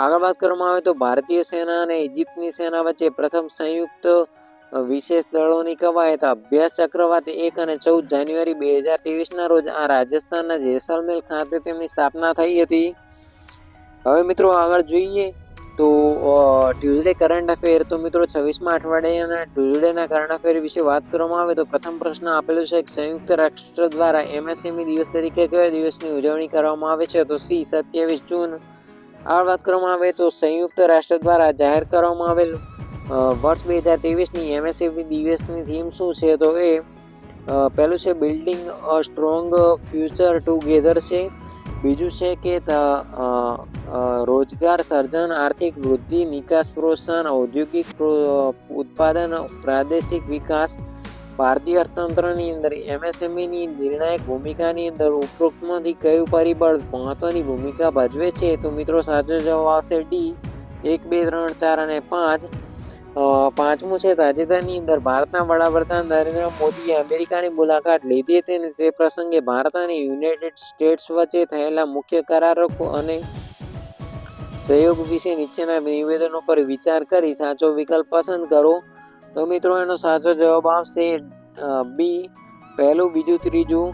આગળ વાત કરવામાં આવે તો ભારતીય સેના અને ઇજિપ્તની સેના વચ્ચે પ્રથમ સંયુક્ત વિશેષ દળોની કવાયત અભ્યાસ ચક્રવાત એક અને ચૌદ જાન્યુઆરી બે હજાર ત્રેવીસના રોજ આ રાજસ્થાનના જેસલમેર ખાતે તેમની સ્થાપના થઈ હતી. હવે મિત્રો આગળ જોઈએ તો ટ્યુઝડે કરંટ અફેર, તો મિત્રો છવ્વીસમાં અઠવાડિયાના ટ્યુઝડેના કરંટ અફેર વિશે વાત કરવામાં આવે તો પ્રથમ પ્રશ્ન આપેલો છે કે સંયુક્ત રાષ્ટ્ર દ્વારા એમએસએમઈ દિવસ તરીકે કયો દિવસની ઉજવણી કરવામાં આવે છે? તો સી, સત્યાવીસ જૂન આગળ વાત કરવામાં આવે તો સંયુક્ત રાષ્ટ્ર દ્વારા જાહેર કરવામાં આવેલ વર્ષ બે હજાર ત્રેવીસની એમએસએફી દિવસની થીમ શું છે? તો એ પહેલું છે building a strong future together છે. બીજું છે કે રોજગાર સર્જન, આર્થિક વૃદ્ધિ, નિકાસ પ્રોત્સાહન, ઔદ્યોગિક ઉત્પાદન, પ્રાદેશિક વિકાસ ભારતીય અર્થતંત્રની અંદર એમએસએમઈની નિર્ણાયક ભૂમિકાની અંદર ઉપરોક્તમાંથી કયું પરિબળ મહત્વની ભૂમિકા ભજવે છે તો મિત્રો સાચો જવાબ આવશે ડી એક, બે, ત્રણ, ચાર અને પાંચ. પાંચમું છે તાજેતરની અંદર ભારતના વડાપ્રધાન નરેન્દ્ર મોદીએ અમેરિકાની મુલાકાત લીધી હતી અને તે પ્રસંગે ભારત અને યુનાઇટેડ સ્ટેટ્સ વચ્ચે થયેલા મુખ્ય કરારો અને સહયોગ વિશે નીચેના નિવેદનો પર વિચાર કરી સાચો વિકલ્પ પસંદ કરો. તો મિત્રો એનો સાચો જવાબ આવશે બી. પહેલું બીજું ત્રીજું.